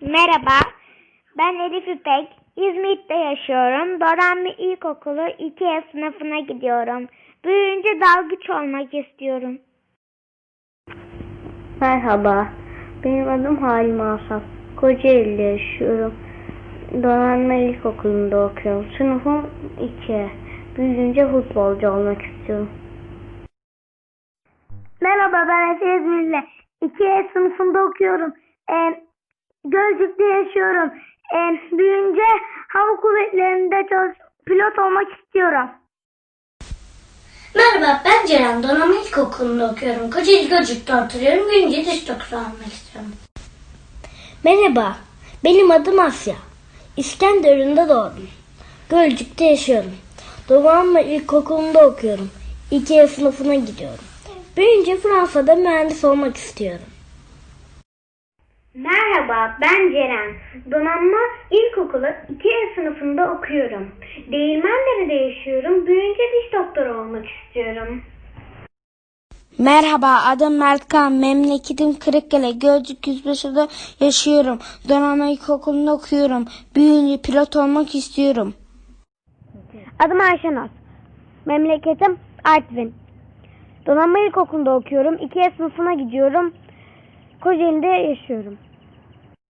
Merhaba, ben Elif İpek. İzmit'te yaşıyorum. Doranlı İlkokulu 2 sınıfına gidiyorum. Büyüyünce dalgıç olmak istiyorum. Merhaba, benim adım Halim Asaf. Kocaeli'de yaşıyorum. Donanma İlkokulu'nda okuyorum. Sınıfım 2. Büyüyünce futbolcu olmak istiyorum. Merhaba, ben Efe İzmirli. 2 sınıfında okuyorum. Ee, Gölcük'te yaşıyorum. Ee, büyüyünce hava kuvvetlerinde çalış pilot olmak istiyorum. Merhaba ben Ceren. Donanma İlkokulu'nda okuyorum. Kocaeli Gölcük'te oturuyorum. Büyünce dış doktor olmak istiyorum. Merhaba, benim adım Asya. İskenderun'da doğdum. Gölcük'te yaşıyorum. Donanma İlkokulu'nda okuyorum. 2 sınıfına gidiyorum. Büyüyünce Fransa'da mühendis olmak istiyorum. Merhaba, ben Ceren. Donanma İlkokulu 2 sınıfında okuyorum. Değirmendere'de yaşıyorum. Büyüyünce diş doktoru olmak istiyorum. Merhaba adım Mertkan. Memleketim Kırıkkale. Gölcük Yüzbaşı'da yaşıyorum. Donanma İlkokulu'nda okuyorum. Büyüyünce pilot olmak istiyorum. Adım Ayşenaz. Memleketim Artvin. Donanma İlkokulu'nda okuyorum. 2 sınıfına gidiyorum. Kocaeli'de yaşıyorum.